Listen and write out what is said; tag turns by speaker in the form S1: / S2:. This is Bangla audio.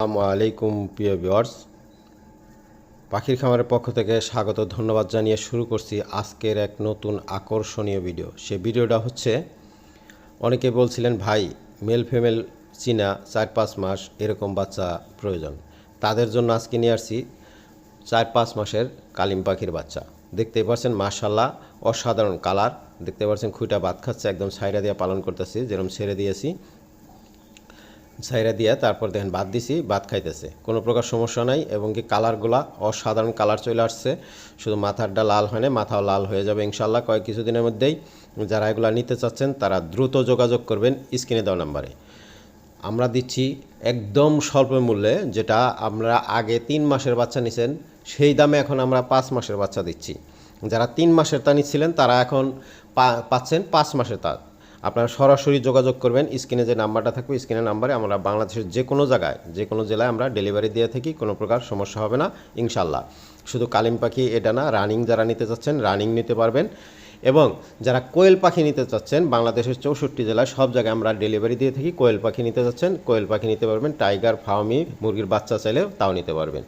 S1: আসসালামু আলাইকুম, প্রিয় ভিউয়ার্স। পাখির খামারের পক্ষ থেকে স্বাগত, ধন্যবাদ জানিয়ে শুরু করছি আজকের এক নতুন আকর্ষণীয় ভিডিও। সে ভিডিওটা হচ্ছে, অনেকে বলছিলেন, ভাই, মেল, ফিমেল চীনা চার পাঁচ মাস এরকম বাচ্চা প্রয়োজন। তাদের জন্য আজকে নিয়ে আসছি চার পাঁচ মাসের কালিম পাখির বাচ্চা। দেখতেই পাচ্ছেন মাশাল্লাহ অসাধারণ কালার। দেখতে পাচ্ছেন, খুঁটা ভাত খাচ্ছে, একদম সাইরা দিয়ে পালন করতেছি যেরকম ছেড়ে দিয়েছি। ছাইরা দিয়া তারপর দেখেন ভাত দিছি, ভাত খাইতেছে। কোনো প্রকার সমস্যা নাই এবং কি কালারগুলা অসাধারণ কালার চলে আসছে। শুধু মাথারটা লাল হয় না মাথাও লাল হয়ে যাবে ইনশাল্লাহ কয়েক কিছুদিনের মধ্যেই যারা এগুলো নিতে চাচ্ছেন, তারা দ্রুত যোগাযোগ করবেন স্ক্রিনে দেওয়া নাম্বারে। আমরা দিচ্ছি একদম স্বল্প মূল্যে, যেটা আমরা আগে তিন মাসের বাচ্চা নিছেন, সেই দামে এখন আমরা পাঁচ মাসের বাচ্চা দিচ্ছি। যারা তিন মাসের তা নিচ্ছিলেন, তারা এখন পাচ্ছেন পাঁচ মাসের তা। আপনারা সরাসরি যোগাযোগ করবেন, স্ক্রিনে যে নাম্বারটা থাকবে, স্ক্রিনের নাম্বারে আমরা বাংলাদেশের যে কোনো জায়গায়, যে কোনো জেলায় আমরা ডেলিভারি দিয়ে থাকি, কোনো প্রকার সমস্যা হবে না ইনশাল্লাহ শুধু কালিম পাখি এটা না, রানিং যারা নিতে চাচ্ছেন, রানিং নিতে পারবেন। এবং যারা কোয়েল পাখি নিতে চাচ্ছেন, বাংলাদেশের চৌষট্টি জেলায় সব জায়গায় আমরা ডেলিভারি দিয়ে থাকি, কোয়েল পাখি নিতে চাচ্ছেন, কোয়েল পাখি নিতে পারবেন, টাইগার ফার্মি মুরগির বাচ্চা চাইলেও তাও নিতে পারবেন।